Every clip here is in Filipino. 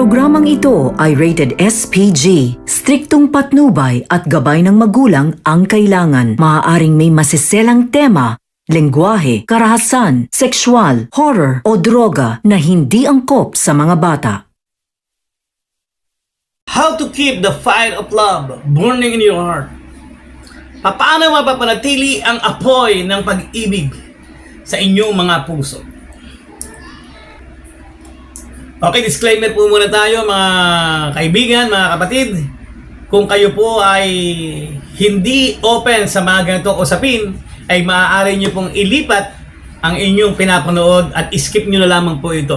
programang ito ay rated SPG. Striktong patnubay at gabay ng magulang ang kailangan. Maaaring may masiselang tema, lengguwahe, karahasan, sexual, horror o droga na hindi angkop sa mga bata. How to keep the fire of love burning in your heart. Paano mapapanatili ang apoy ng pag-ibig sa inyong mga puso? Okay, disclaimer po muna tayo mga kaibigan, mga kapatid. Kung kayo po ay hindi open sa mga ganitong usapin, ay maaari nyo pong ilipat ang inyong pinapanood at skip nyo na lamang po ito.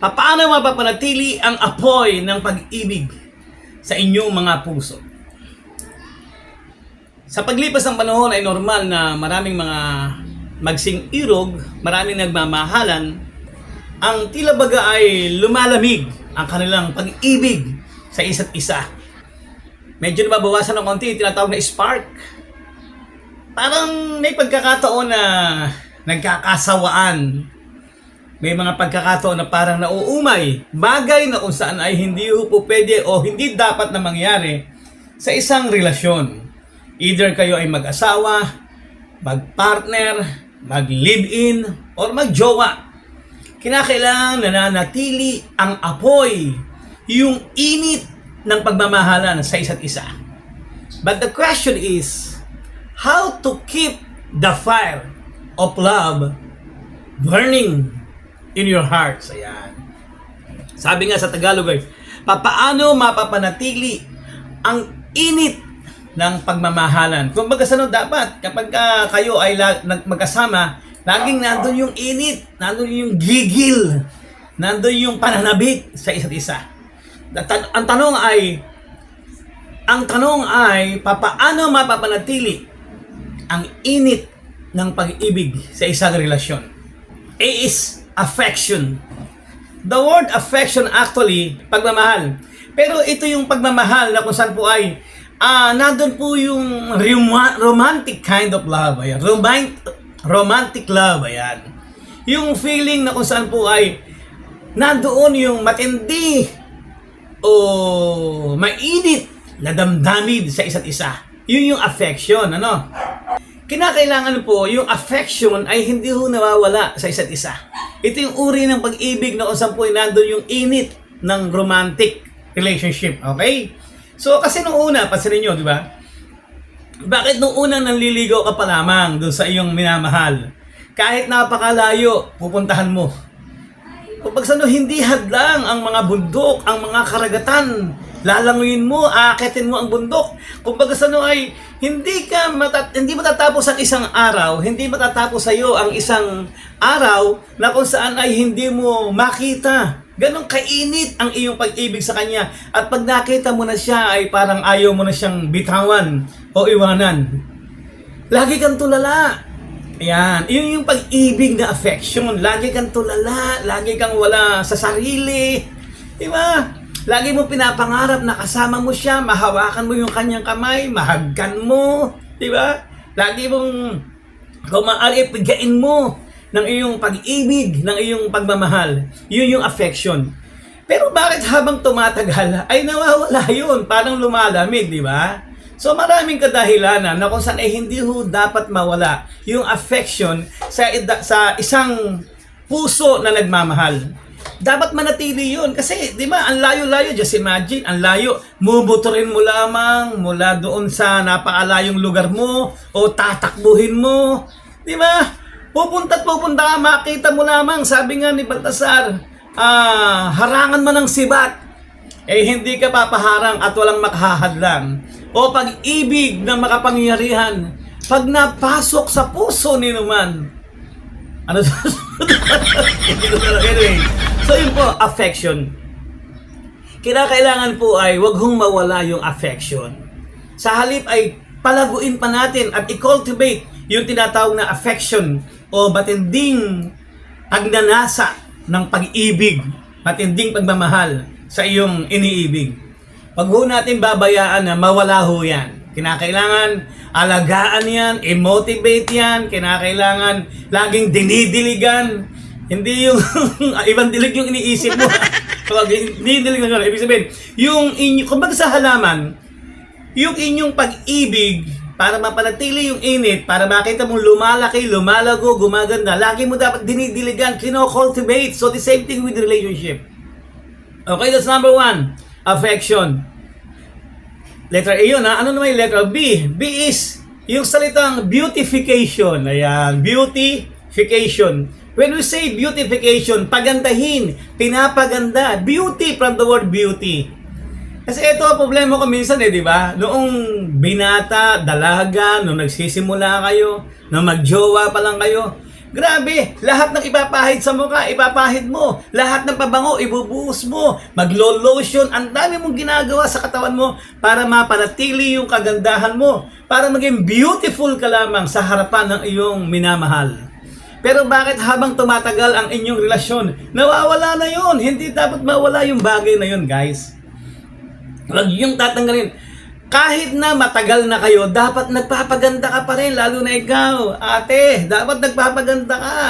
Paano mapapanatili ang apoy ng pag-ibig sa inyong mga puso? Sa paglipas ng panahon ay normal na maraming mga magsing irog, maraming nagmamahalan, ang tila baga ay lumalamig ang kanilang pag-ibig sa isa't isa. Medyo nababawasan ng konti yung tinatawag na spark. Parang may pagkakataon na nagkakasawaan may mga pagkakataon na parang nauumay, bagay na kung saan ay hindi po pwede o hindi dapat na mangyari sa isang relasyon. Either kayo ay mag-asawa, mag-partner, mag-live-in, or mag-jowa. Kinakailangan na nanatili ang apoy, yung init ng pagmamahalan sa isa't isa. But the question is, how to keep the fire of love burning in your hearts. Ayan. Sabi nga sa Tagalog ay, papaano mapapanatili ang init ng pagmamahalan? Kung baga ano dapat, kapag ka kayo ay la- nag- magkasama, laging nandun yung init, nandun yung gigil, nandun yung pananabik sa isa't isa. Ang tanong ay, ang tanong ay, papaano mapapanatili ang init ng pag-ibig sa isang relasyon? A is affection. The word affection actually, pagmamahal. Pero ito yung pagmamahal na kung saan po ay ah nandun po yung roma- romantic kind of love. Ayan. Romantic, romantic love. Ayan. Yung feeling na kung saan po ay nandoon yung matindi o mainit na damdamin sa isa't isa. Yun yung affection, ano? Kinakailangan po, yung affection ay hindi ho nawawala sa isa't isa. Ito yung uri ng pag-ibig na kung saan po nandun yung init ng romantic relationship. Okay? So, kasi nung una, pansinin nyo, di ba? Bakit nung una nanliligaw ka pa lamang doon sa iyong minamahal? Kahit napakalayo, pupuntahan mo. Kapag sa hindi hadlang ang mga bundok, ang mga karagatan, lalanguyin mo, aakitin mo ang bundok. Kung baga sa ay hindi ka matat hindi matatapos ang isang araw, hindi matatapos sa iyo ang isang araw na kung saan ay hindi mo makita. Ganon kainit ang iyong pag-ibig sa kanya. At pag nakita mo na siya ay parang ayaw mo na siyang bitawan o iwanan. Lagi kang tulala. Ayan, yun yung pag-ibig na affection. Lagi kang tulala, lagi kang wala sa sarili. Di ba? Lagi mo pinapangarap na kasama mo siya, mahawakan mo yung kanyang kamay, mahagkan mo. Di ba? Lagi mong kung maaari, pigain mo ng iyong pag-ibig, ng iyong pagmamahal. Yun yung affection. Pero bakit habang tumatagal ay nawawala yun? Parang lumalamig, di ba? So maraming kadahilanan na kung saan ay hindi ho dapat mawala yung affection sa, sa isang puso na nagmamahal. Dapat manatili yun kasi di ba ang layo-layo just imagine ang layo mubuturin mo lamang mula doon sa napakalayong lugar mo o tatakbuhin mo di ba pupunta at pupunta ka makita mo lamang sabi nga ni Baltasar ah harangan man ng sibat eh hindi ka papaharang at walang makahahadlang. O pag-ibig na makapangyarihan, pag napasok sa puso ni naman, ano. So yun po, affection. Kinakailangan po ay wag hong mawala yung affection. Sa halip ay palaguin pa natin at i-cultivate yung tinatawag na affection o matinding pagnanasa ng pag-ibig, matinding pagmamahal sa iyong iniibig. Pag ho natin babayaan na mawala ho yan. Kinakailangan alagaan yan, i-motivate yan, kinakailangan laging dinidiligan. Hindi yung ibang dilig yung iniisip mo. Kapag dinidilig na ibig sabihin, yung inyo, kumbaga sa halaman, yung inyong pag-ibig para mapanatili yung init, para makita mong lumalaki, lumalago, gumaganda, lagi mo dapat dinidiligan, kino-cultivate. So the same thing with relationship. Okay, that's number one. Affection. Letter A yun ha. Ano naman yung letter B? B is yung salitang beautification. Ayan, beautification. When we say beautification, pagandahin, pinapaganda. Beauty from the word beauty. Kasi ito ang problema ko minsan eh, di ba? Noong binata, dalaga, nung nagsisimula kayo, nung magjowa pa lang kayo, grabe, lahat ng ipapahid sa mukha, ipapahid mo. Lahat ng pabango, ibubuhos mo. Maglo-lotion, ang dami mong ginagawa sa katawan mo para mapanatili yung kagandahan mo. Para maging beautiful ka lamang sa harapan ng iyong minamahal. Pero bakit habang tumatagal ang inyong relasyon, nawawala na yon Hindi dapat mawala yung bagay na yon guys. Huwag yung tatanggalin. Kahit na matagal na kayo, dapat nagpapaganda ka pa rin, lalo na ikaw. Ate, dapat nagpapaganda ka.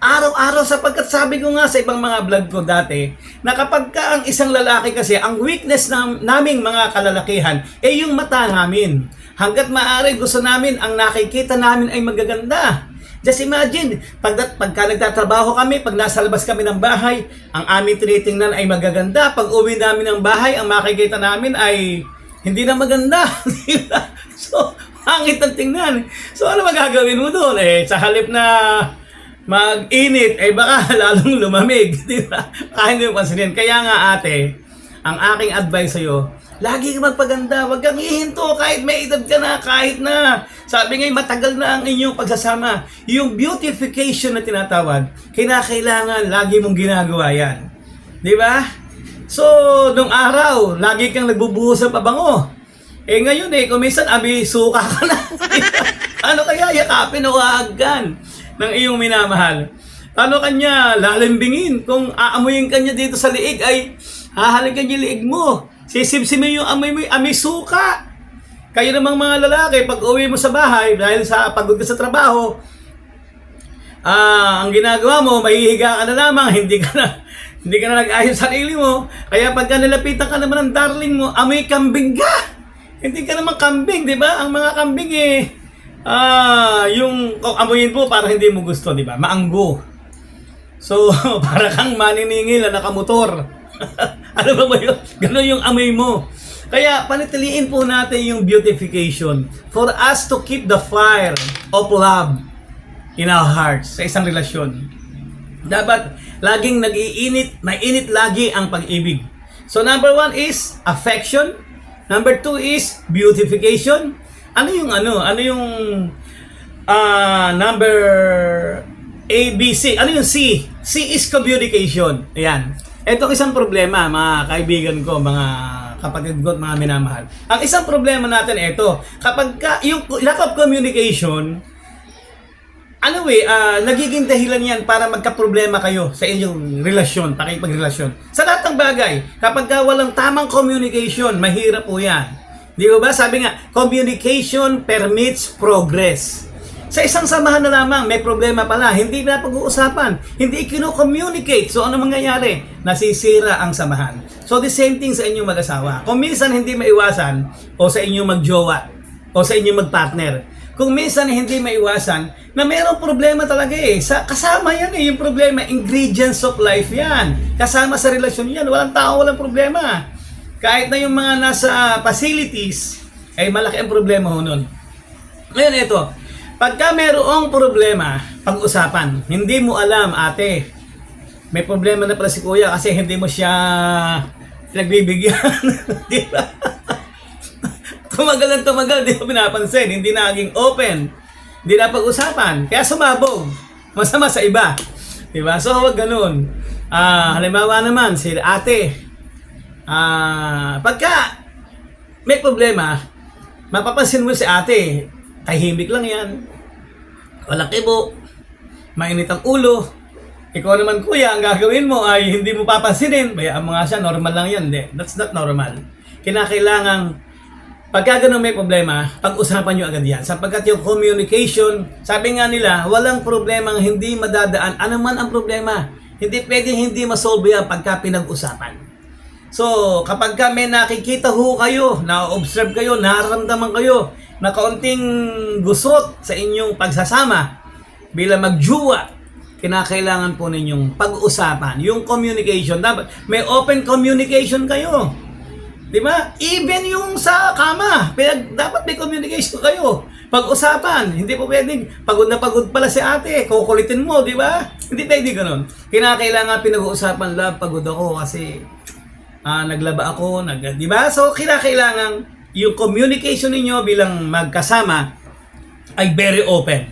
Araw-araw sapagkat sabi ko nga sa ibang mga vlog ko dati, na kapag ka ang isang lalaki kasi, ang weakness nam, naming mga kalalakihan, eh yung mata namin. Hanggat maaari gusto namin, ang nakikita namin ay magaganda. Just imagine, pag, pagka nagtatrabaho kami, pag nasa labas kami ng bahay, ang aming tinitingnan ay magaganda. Pag uwi namin ng bahay, ang makikita namin ay hindi na maganda. So, pangit ang tingnan. So, ano magagawin mo doon? Eh, sa halip na mag-init, eh baka lalong lumamig. Di ba? Kaya hindi mo pansinin. Kaya nga ate, ang aking advice sa'yo, lagi ka magpaganda. Huwag kang ihinto kahit may edad ka na, kahit na. Sabi nga, matagal na ang inyong pagsasama. Yung beautification na tinatawag, kinakailangan lagi mong ginagawa yan. Di ba? So, nung araw, lagi kang nagbubuhos ng pabango. Eh ngayon eh, kung abi suka ka na. ano kaya yakapin o aaggan ng iyong minamahal? Ano kanya lalimbingin? Kung aamuyin kanya dito sa liig ay hahalikan yung liig mo. Sisipsimin yung amoy mo, amoy suka. Kayo namang mga lalaki, pag uwi mo sa bahay, dahil sa pagod ka sa trabaho, ah, ang ginagawa mo, mahihiga ka na lamang, hindi ka na, hindi ka na nag-ayos sa sarili mo. Kaya pagka nilapitan ka naman ng darling mo, amoy kambing ka. Hindi ka naman kambing, di ba? Ang mga kambing eh, ah, yung kung amuyin mo para hindi mo gusto, di ba? Maanggo. So, para kang maniningil na nakamotor. ano ba ba yun? Ganon yung amoy mo. Kaya panitiliin po natin yung beautification for us to keep the fire of love in our hearts sa isang relasyon. Dapat laging nag-iinit, mainit lagi ang pag-ibig. So number one is affection. Number two is beautification. Ano yung ano? Ano yung ah, number A, B, C? Ano yung C? C is communication. Ayan. Ito isang problema, mga kaibigan ko, mga kapatid ko at mga minamahal. Ang isang problema natin ito, kapag ka, yung lack of communication, ano eh, ah, nagiging dahilan yan para magka-problema kayo sa inyong relasyon, pakipagrelasyon. Sa lahat ng bagay, kapag ka walang tamang communication, mahirap po yan. Di ba? Sabi nga, communication permits progress. Sa isang samahan na lamang, may problema pala, hindi na pag-uusapan, hindi kino-communicate. So ano mangyayari? Nasisira ang samahan. So the same thing sa inyong mag-asawa. Kung minsan hindi maiwasan, o sa inyong magjowa, o sa inyong magpartner, kung minsan hindi maiwasan, na mayroong problema talaga eh. Sa, kasama yan eh, yung problema, ingredients of life yan. Kasama sa relasyon yan, walang tao, walang problema. Kahit na yung mga nasa facilities, ay malaki ang problema ho nun. Ngayon ito, pagka mayroong problema, pag-usapan, hindi mo alam ate, may problema na pala si kuya kasi hindi mo siya pinagbibigyan. Di ba? tumagal ng tumagal, di mo pinapansin, hindi na naging open, hindi na pag-usapan, kaya sumabog, masama sa iba. Di ba? So, huwag ganun. Ah, halimbawa naman, si ate, ah, pagka may problema, mapapansin mo si ate, tahimik lang yan, walang kibo, mainit ang ulo, ikaw naman kuya, ang gagawin mo ay hindi mo papansinin, bayaan mo nga siya, normal lang yan. Hindi, that's not normal. Kinakailangang Pagka ganun may problema, pag-usapan nyo agad yan. Sapagkat yung communication, sabi nga nila, walang problemang hindi madadaan. Ano man ang problema, hindi pwedeng hindi masolve yan pagka pinag-usapan. So, kapag ka may nakikita ho kayo, na-observe kayo, nararamdaman kayo, na kaunting gusot sa inyong pagsasama bilang magjuwa, kinakailangan po ninyong pag-usapan. Yung communication, dapat may open communication kayo. Di ba? Even yung sa kama, pinag, dapat may communication kayo. Pag-usapan, hindi po pwedeng pagod na pagod pala si ate, kukulitin mo, di ba? Hindi pwede ganun. Kinakailangan pinag-uusapan, love, pagod ako kasi ah, naglaba ako, nag, di ba? So, kinakailangan yung communication ninyo bilang magkasama ay very open.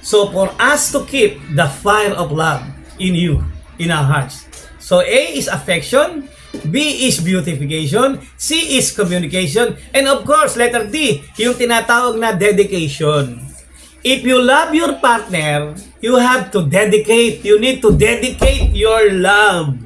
So, for us to keep the fire of love in you, in our hearts. So, A is affection, B is beautification, C is communication, and of course, letter D, yung tinatawag na dedication. If you love your partner, you have to dedicate. You need to dedicate your love.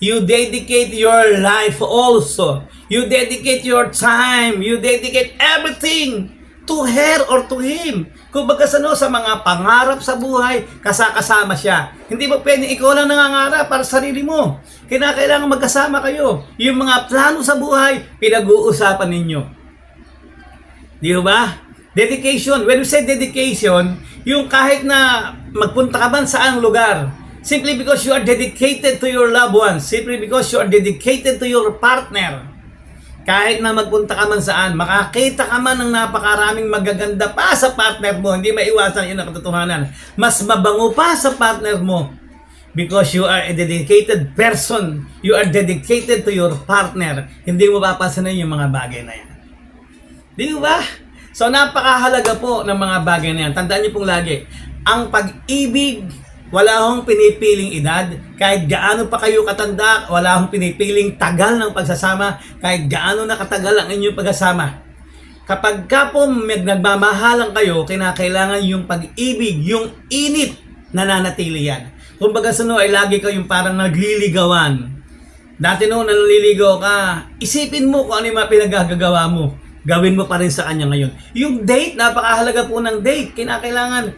You dedicate your life also. You dedicate your time. You dedicate everything to her or to him. Kung baga sa, no, sa mga pangarap sa buhay, kasakasama siya. Hindi ba pwedeng ikaw lang nangangarap para sa sarili mo? Kinakailangan magkasama kayo. Yung mga plano sa buhay, pinag-uusapan ninyo. Di ba? Dedication. When we say dedication, yung kahit na magpunta ka man sa ang lugar, simply because you are dedicated to your loved ones, simply because you are dedicated to your partner, kahit na magpunta ka man saan, makakita ka man ng napakaraming magaganda pa sa partner mo, hindi maiwasan yun ang katotohanan. Mas mabango pa sa partner mo because you are a dedicated person. You are dedicated to your partner. Hindi mo papasanin yung mga bagay na yan. Di ba? So napakahalaga po ng mga bagay na yan. Tandaan niyo pong lagi, ang pag-ibig, wala hong pinipiling edad. Kahit gaano pa kayo katanda, wala hong pinipiling tagal ng pagsasama. Kahit gaano na katagal ang inyong pagsasama. Kapag ka po nagmamahalan kayo, kinakailangan yung pag-ibig, yung init, nananatili yan. Kung baga sa no, ay lagi kayong parang nagliligawan. Dati noon naliligaw ka, isipin mo kung ano yung mga pinagagagawa mo. Gawin mo pa rin sa kanya ngayon. Yung date, napakahalaga po ng date. Kinakailangan,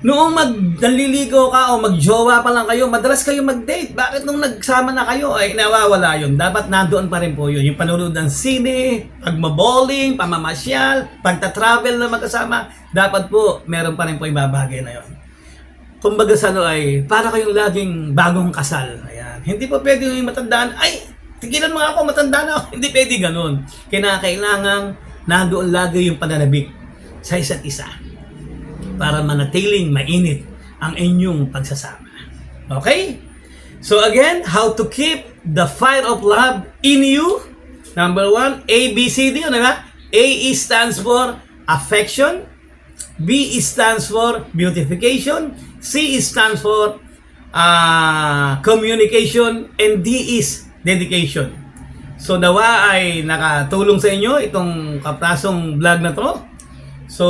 noong mag naliligaw ka o magjowa pa lang kayo, madalas kayo mag-date. Bakit nung nagsama na kayo, ay nawawala yun. Dapat nandoon pa rin po yun. Yung panonood ng sine, pagmaballing, pamamasyal, pagta-travel na magkasama, dapat po, meron pa rin po ibabagay na yun kumbaga sa ano ay para kayong laging bagong kasal. Ayan. Hindi po pwede yung matandaan, ay, tigilan mo nga ako, matanda na ako. Hindi pwede ganun. Kinakailangan nandoon lagi yung pananabik sa isa't isa para manatiling mainit ang inyong pagsasama. Okay? So again, how to keep the fire of love in you? Number one, A, B, C, D. Ano ba? A stands for affection. B stands for beautification, C stands for uh, communication, and D is dedication. So nawa ay nakatulong sa inyo itong kaprasong vlog na to. So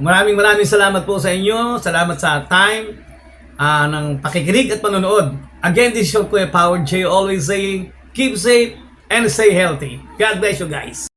maraming maraming salamat po sa inyo. Salamat sa time uh, ng pakikinig at panonood. Again, this is your Kuya Power J always saying, keep safe and stay healthy. God bless you guys.